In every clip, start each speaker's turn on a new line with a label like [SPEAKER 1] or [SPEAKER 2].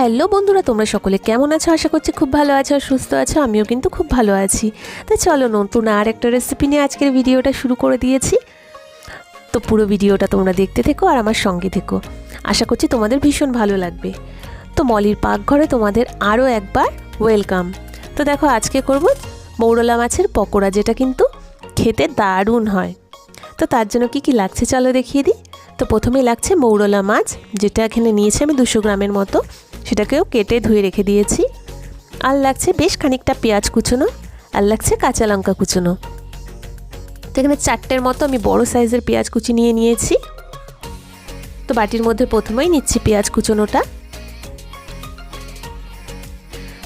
[SPEAKER 1] Hello বন্ধুরা, তোমরা সকলে কেমন আছো? আশা করছি খুব ভালো আছো আর সুস্থ আছো। আমিও কিন্তু খুব ভালো আছি। তো চলো নতুন আর একটা রেসিপি নিয়ে আজকের ভিডিওটা শুরু করে দিয়েছি। তো পুরো ভিডিওটা তোমরা দেখতে থেকো আর আমার সঙ্গে থেকো। আশা করছি তোমাদের ভীষণ ভালো লাগবে। তো মলির পাকঘরে তোমাদের আরও একবার ওয়েলকাম তো দেখো, আজকে করব মৌরলা মাছের পকোড়া, যেটা কিন্তু খেতে দারুণ হয়। তো তার জন্য কি কি লাগছে চলো দেখিয়ে দিই। তো প্রথমেই লাগছে মৌরলা মাছ, যেটা এখানে নিয়েছি আমি দুশো গ্রামের মতো। সেটাকেও কেটে ধুয়ে রেখে দিয়েছি। আর লাগছে বেশ খানিকটা পেঁয়াজ কুচোনো, আর লাগছে কাঁচা লঙ্কা কুচোনো। তো এখানে চারটের মতো আমি বড় সাইজের পেঁয়াজ কুচি নিয়ে নিয়েছি। তো বাটির মধ্যে প্রথমেই নিচ্ছি পেঁয়াজ কুচোনোটা।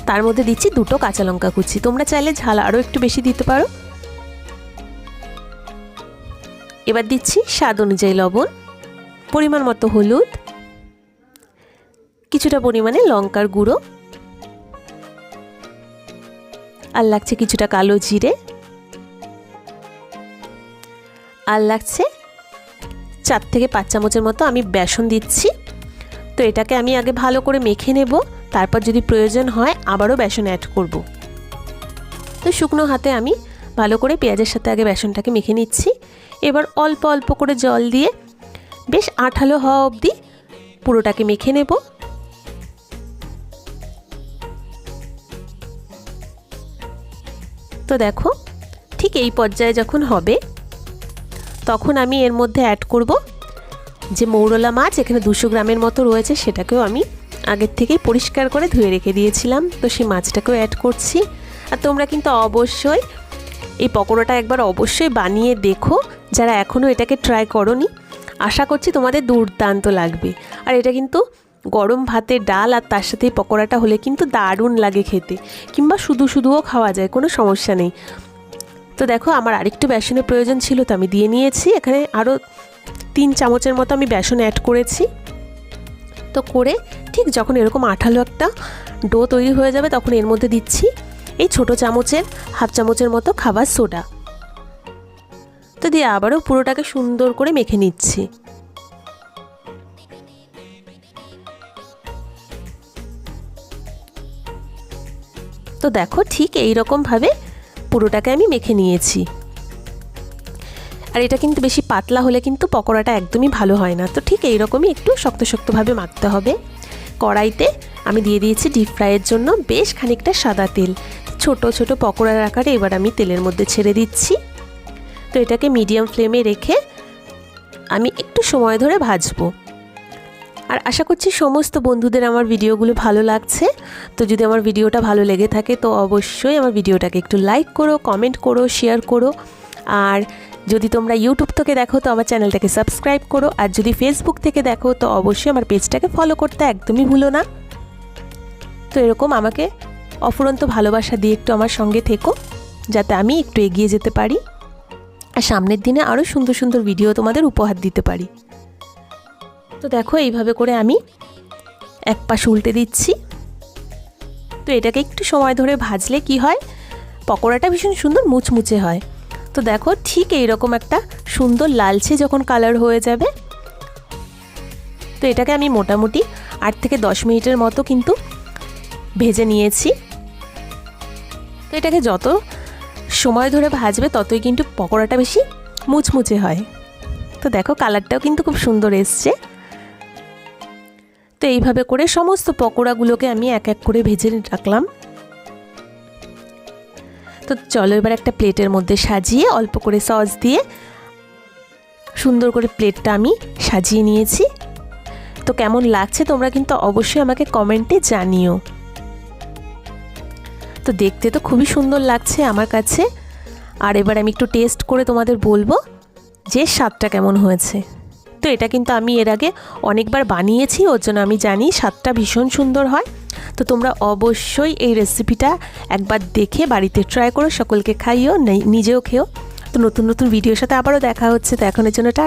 [SPEAKER 1] তার মধ্যে দিচ্ছি দুটো কাঁচা লঙ্কা কুচি। তোমরা চাইলে ঝাল আরও একটু বেশি দিতে পারো। এবার দিচ্ছি স্বাদ অনুযায়ী লবণ, পরিমাণ মতো হলুদ কিছুটা পরিমাণে লঙ্কার গুঁড়ো। আর লাগছে কিছুটা কালো জিরে। আর লাগছে চার থেকে পাঁচ চামচের মতো আমি বেসন দিচ্ছি। তো এটাকে আমি আগে ভালো করে মেখে নেব, তারপর যদি প্রয়োজন হয় আবারও বেসন অ্যাড করব। তো শুকনো হাতে আমি ভালো করে পেঁয়াজের সাথে আগে বেসনটাকে মেখে নিচ্ছি। এবার অল্প অল্প করে জল দিয়ে বেশ আঠালো হওয়া অবধি পুরোটাকে মেখে নেব। তো দেখো, ঠিক এই পর্যায়ে যখন হবে, তখন আমি এর মধ্যে অ্যাড করব যে মৌরলা মাছ এখানে দুশো গ্রামের মতো রয়েছে, সেটাকেও আমি আগের থেকেই পরিষ্কার করে ধুয়ে রেখে দিয়েছিলাম। তো সেই মাছটাকেও অ্যাড করছি। আর তোমরা কিন্তু অবশ্যই এই পকোড়াটা একবার অবশ্যই বানিয়ে দেখো, যারা এখনও এটাকে ট্রাই করনি। আশা করছি তোমাদের দুর্দান্ত লাগবে। আর এটা কিন্তু গরম ভাতে ডাল আর তার সাথে পকোড়াটা হলে কিন্তু দারুণ লাগে খেতে। কিংবা শুধু শুধুও খাওয়া যায়, কোনো সমস্যা নেই। তো দেখো, আমার আরেকটু বেসনের প্রয়োজন ছিল, তো আমি দিয়ে নিয়েছি। এখানে আরও তিন চামচের মতো আমি বেসন অ্যাড করেছি। তো করে ঠিক যখন এরকম আঠালো একটা ডো তৈরি হয়ে যাবে, তখন এর মধ্যে দিচ্ছি এই ছোট চামচের, হাফ চামচের মতো খাবার সোডা। তো দিয়ে আবারও পুরোটাকে সুন্দর করে মেখে নিচ্ছি। তো দেখো ঠিক এই রকমভাবে পুরোটাকে আমি মেখে নিয়েছি। আর এটা কিন্তু বেশি পাতলা হলে কিন্তু পকোড়াটা একদমই ভালো হয় না। তো ঠিক এইরকমই একটু শক্ত শক্তভাবে মাখতে হবে। কড়াইতে আমি দিয়ে দিয়েছি ডিপ ফ্রাইয়ের জন্য বেশ খানিকটা সাদা তেল। ছোট ছোট পকোড়ার আকারে এবার আমি তেলের মধ্যে ছেড়ে দিচ্ছি। তো এটাকে মিডিয়াম ফ্লেমে রেখে আমি একটু সময় ধরে ভাজবো। আর আশা করছি সমস্ত বন্ধুদের আমার ভিডিওগুলো ভালো লাগছে। তো যদি আমার ভিডিওটা ভালো লেগে থাকে, তো অবশ্যই আমার ভিডিওটাকে একটু লাইক করো কমেন্ট করো শেয়ার করো। আর যদি তোমরা ইউটিউব থেকে দেখো, তো আমার চ্যানেলটাকে সাবস্ক্রাইব করো। আর যদি ফেসবুক থেকে দেখো, তো অবশ্যই আমার পেজটাকে ফলো করতে একদমই ভুলো না। তো এরকম আমাকে অফুরন্ত ভালোবাসা দিয়ে একটু আমার সঙ্গে থেকো, যাতে আমি একটু এগিয়ে যেতে পারি। আর সামনের দিনে আরও সুন্দর সুন্দর ভিডিও তোমাদের উপহার দিতে পারি। তো দেখো, এইভাবে করে আমি এক পাশ উল্টে দিচ্ছি। তো এটাকে একটু সময় ধরে ভাজলে কি হয়? পকোড়াটা ভীষণ সুন্দর মুচমুচে হয়। তো দেখো, ঠিক এইরকম একটা সুন্দর লালচে যখন কালার হয়ে যাবে, তো এটাকে আমি মোটামুটি আট থেকে দশ মিনিটের মতো কিন্তু ভেজে নিয়েছি। তো এটাকে যত সময় ধরে ভাজবে, ততই কিন্তু পকোড়াটা বেশি মুচমুচে হয়। তো দেখো কালারটাও কিন্তু খুব সুন্দর এসছে। তো এইভাবে করে সমস্ত পকোড়াগুলোকে আমি এক এক করে ভেজে রাখলাম। তো চলো এবার একটা প্লেটের মধ্যে সাজিয়ে অল্প করে সস দিয়ে সুন্দর করে প্লেটটা আমি সাজিয়ে নিয়েছি। তো কেমন লাগছে তোমরা কিন্তু অবশ্যই আমাকে কমেন্টে জানিও। তো দেখতে তো খুবই সুন্দর লাগছে আমার কাছে। আর এবার আমি একটু টেস্ট করে তোমাদের বলব যে স্বাদটা কেমন হয়েছে। তো এটা কিন্তু আমি এর আগে অনেকবার বানিয়েছি, ওর জন্য আমি জানি স্বাদটা ভীষণ সুন্দর হয়। তো তোমরা অবশ্যই এই রেসিপিটা একবার দেখে বাড়িতে ট্রাই করো, সকলকে খাইও নিজেও খেও। তো নতুন নতুন ভিডিওর সাথে আবারও দেখা হচ্ছে, তো এখনের জন্য টা